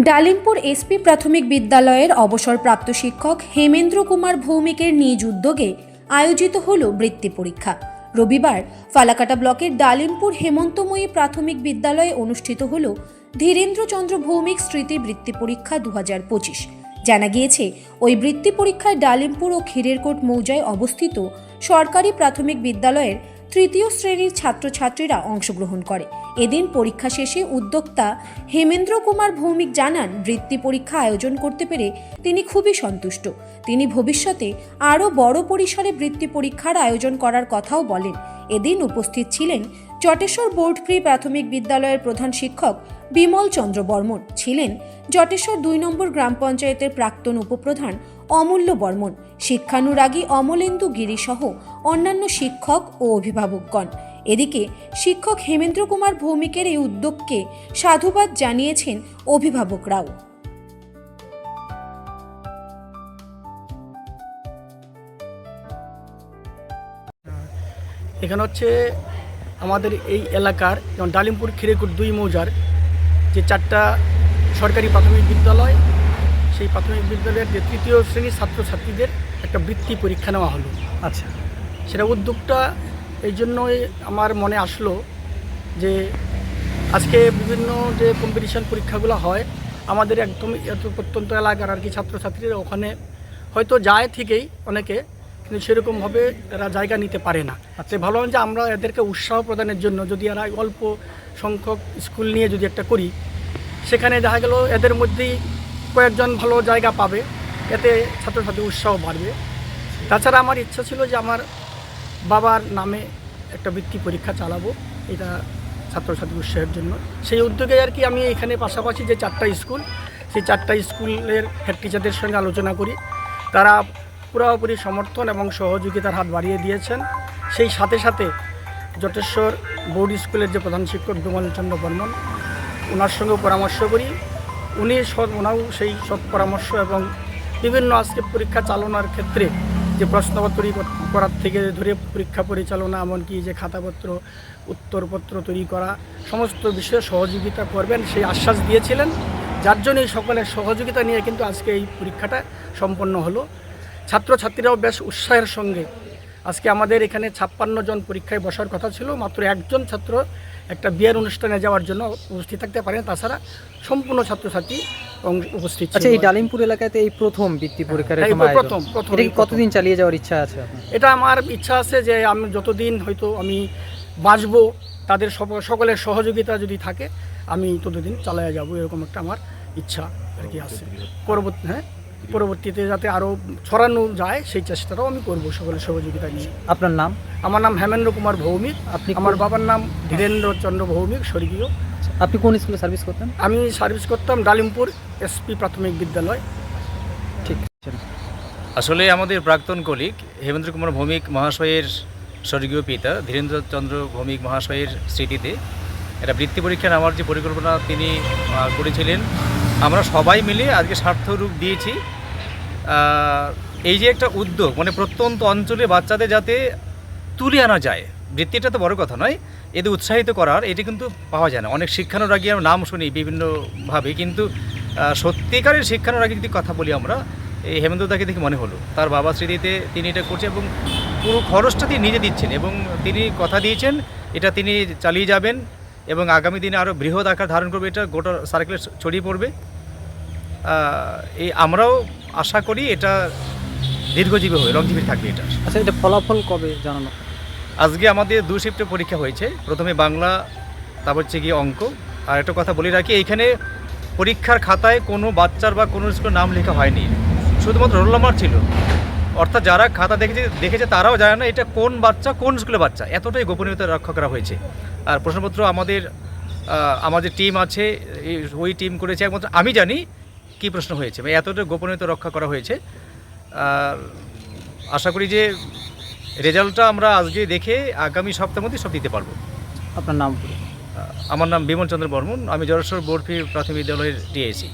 ডালিমপুর SP প্রাথমিক বিদ্যালয়ের অবসরপ্রাপ্ত শিক্ষক হেমেন্দ্র কুমার ভৌমিকের নিজ উদ্যোগে আয়োজিত হল বৃত্তি পরীক্ষা। রবিবার ফালাকাটা ব্লকের ডালিমপুর হেমন্তময়ী প্রাথমিক বিদ্যালয়ে অনুষ্ঠিত হল ধীরেন্দ্রচন্দ্র ভৌমিক স্মৃতি বৃত্তি পরীক্ষা দু হাজার পঁচিশ। জানা গিয়েছে, ওই বৃত্তি পরীক্ষায় ডালিমপুর ও ক্ষীরেরকোট মৌজায় অবস্থিত সরকারি প্রাথমিক বিদ্যালয়ের তৃতীয় শ্রেণির ছাত্রছাত্রীরা অংশগ্রহণ করে। এদিন পরীক্ষা শেষে উদ্যোক্তা হেমেন্দ্র কুমার ভৌমিক জানান, বৃত্তি পরীক্ষা আয়োজন করতে পেরে তিনি খুবই সন্তুষ্ট। তিনি ভবিষ্যতে আরও বড় পরিসরে বৃত্তি পরীক্ষার আয়োজন করার কথাও বলেন। এদিন উপস্থিত ছিলেন জটেশ্বর বোর্ড প্রি প্রাথমিক বিদ্যালয়ের প্রধান শিক্ষক বিমল চন্দ্র বর্মন, ছিলেন জটেশ্বর দুই নম্বর গ্রাম পঞ্চায়েতের প্রাক্তন উপপ্রধান অমূল্য বর্মন শিক্ষানুরাগী অমলেন্দু গিরি সহ অন্যান্য শিক্ষক ও অভিভাবকগণ। এদিকে শিক্ষক হেমেন্দ্র কুমার ভৌমিকের এই উদ্যোগকে সাধুবাদ জানিয়েছেন অভিভাবকরাও। এখানে হচ্ছে আমাদের এই এলাকার যেমন ডালিমপুর খিরেকুট দুই মৌজার যে চারটা সরকারি প্রাথমিক বিদ্যালয় সেই প্রাথমিক বিদ্যালয়ের যে তৃতীয় শ্রেণির ছাত্রছাত্রীদের একটা বৃত্তি পরীক্ষা নেওয়া হলো। আচ্ছা। সেটা উদ্যোগটা এই জন্যই আমার মনে আসলো যে আজকে বিভিন্ন যে কম্পিটিশন পরীক্ষাগুলো হয় আমাদের একদম এত প্রত্যন্ত এলাকার আর কি ছাত্রছাত্রীরা ওখানে হয়তো যায় থেকেই অনেকে কিন্তু সেরকমভাবে এরা জায়গা নিতে পারে না। আচ্ছা। ভালো যে আমরা এদেরকে উৎসাহ প্রদানের জন্য যদি এরা অল্প সংখ্যক স্কুল নিয়ে যদি একটা করি সেখানে দেখা গেল এদের মধ্যেই কয়েকজন ভালো জায়গা পাবে, এতে ছাত্রছাত্রী উৎসাহ বাড়বে। তাছাড়া আমার ইচ্ছা ছিল যে আমার বাবার নামে একটা বৃত্তি পরীক্ষা চালাবো, এটা ছাত্রছাত্রী উৎসাহের জন্য। সেই উদ্যোগে আর কি আমি এখানে পাশাপাশি যে চারটা স্কুল, সেই চারটা স্কুলের হেড টিচারদের সঙ্গে আলোচনা করি। তারা পুরোপুরি সমর্থন এবং সহযোগিতার হাত বাড়িয়ে দিয়েছেন। সেই সাথে সাথে জটেশ্বর বোর্ড স্কুলের যে প্রধান শিক্ষক বিমল চন্দ্র বর্মন ওনার সঙ্গে পরামর্শ করি। উনি ওনাও সেই সৎ পরামর্শ এবং বিভিন্ন আজকে পরীক্ষা চালনার ক্ষেত্রে যে প্রশ্নপত্র তৈরি করার থেকে ধরে পরীক্ষা পরিচালনা, এমনকি যে খাতাপত্র, উত্তরপত্র তৈরি করা, সমস্ত বিষয়ে সহযোগিতা করবেন সেই আশ্বাস দিয়েছিলেন। যার জন্য এই সকলের সহযোগিতা নিয়ে কিন্তু আজকে এই পরীক্ষাটা সম্পন্ন হলো। ছাত্রছাত্রীরাও বেশ উৎসাহের সঙ্গে আজকে আমাদের এখানে ছাপ্পান্ন জন পরীক্ষায় বসার কথা ছিল, মাত্র একজন ছাত্র একটা বিয়ের অনুষ্ঠানে যাওয়ার জন্য উপস্থিত থাকতে পারেন। তাছাড়া সম্পূর্ণ ছাত্রছাত্রী উপস্থিত আচ্ছা এই ডালিমপুর এলাকাতে এই প্রথম বৃত্তি পরীক্ষার। প্রথম, প্রথম। কতদিন চালিয়ে যাওয়ার ইচ্ছা আছে এটা আমার ইচ্ছা আছে যে আমি যতদিন হয়তো আমি বাঁচবো তাদের সকলের সহযোগিতা যদি থাকে আমি ততদিন চালিয়ে যাব এরকম একটা আমার ইচ্ছা আর কি আছে। পরবর্তী হ্যাঁ? পরবর্তীতে যাতে আরও ছড়ানো যায় সেই চেষ্টাটাও আমি করব সকলের সহযোগিতা নিয়ে। আপনার নাম? আমার নাম হেমেন্দ্র কুমার ভৌমিক। আপনি আমার বাবার নাম ধীরেন্দ্র চন্দ্র ভৌমিক স্বর্গীয়। আপনি কোন স্কুলে সার্ভিস করতেন? আমি সার্ভিস করতাম ডালিমপুর এসপি প্রাথমিক বিদ্যালয়। ঠিক। আছে আসলে আমাদের প্রাক্তন কলিগ হেমেন্দ্র কুমার ভৌমিক মহাশয়ের স্বর্গীয় পিতা ধীরেন্দ্র চন্দ্র ভৌমিক মহাশয়ের স্মৃতিতে এটা বৃত্তি পরীক্ষা নেওয়ার যে পরিকল্পনা তিনি করেছিলেন আমরা সবাই মিলে আজকে স্বার্থ রূপ দিয়েছি এই যে একটা উদ্যোগ মানে প্রত্যন্ত অঞ্চলে বাচ্চাদের যাতে তুলে আনা যায় বৃত্তিটা তো বড় কথা নয়, এদের উৎসাহিত করার, এটি কিন্তু পাওয়া যায় না। অনেক শিক্ষানুরাগী আমরা নাম শুনি বিভিন্নভাবে, কিন্তু সত্যিকারের শিক্ষানুরাগী যদি কথা বলি আমরা, এই হেমেন্দ্রদাকে দেখে মনে হলো। তার বাবা স্মৃতিতে তিনি এটা করছে এবং পুরো খরচটা তিনি নিজে দিচ্ছেন এবং তিনি কথা দিয়েছেন, এটা তিনি চালিয়ে যাবেন এবং আগামী দিনে আরও বৃহৎ আকার ধারণ করবে, এটা গোটা সার্কেলে ছড়িয়ে পড়বে। এই আমরাও আশা করি এটা দীর্ঘজীবী হবে লংজীবী থাকবে এটা আচ্ছা এটা ফলাফল কবে জানানো? আজকে আমাদের দু শিফটে পরীক্ষা হয়েছে প্রথমে বাংলা তারপর হচ্ছে গিয়ে অঙ্ক। আর একটা কথা বলে রাখি এইখানে পরীক্ষার খাতায় কোনো বাচ্চার বা কোনো স্কুলের নাম লেখা হয়নি। শুধুমাত্র রোল নাম্বার ছিল। অর্থাৎ যারা খাতা দেখেছে দেখেছে তারাও জানে না এটা কোন বাচ্চা কোন স্কুলের বাচ্চা। এতটাই গোপনীয়তা রক্ষা করা হয়েছে। আর প্রশ্নপত্র আমাদের আমাদের টিম আছে ওই টিম করেছে একমাত্র আমি জানি কী প্রশ্ন হয়েছে? বা এতটা গোপনীয়তা রক্ষা করা হয়েছে। আর আশা করি যে রেজাল্টটা আমরা আজকে দেখে আগামী সপ্তাহের মধ্যে সব দিতে পারব। আপনার নাম আমার নাম বিমল চন্দ্র বর্মন আমি জড়েশ্বর বরফি প্রাথমিক বিদ্যালয়ের ডিএসি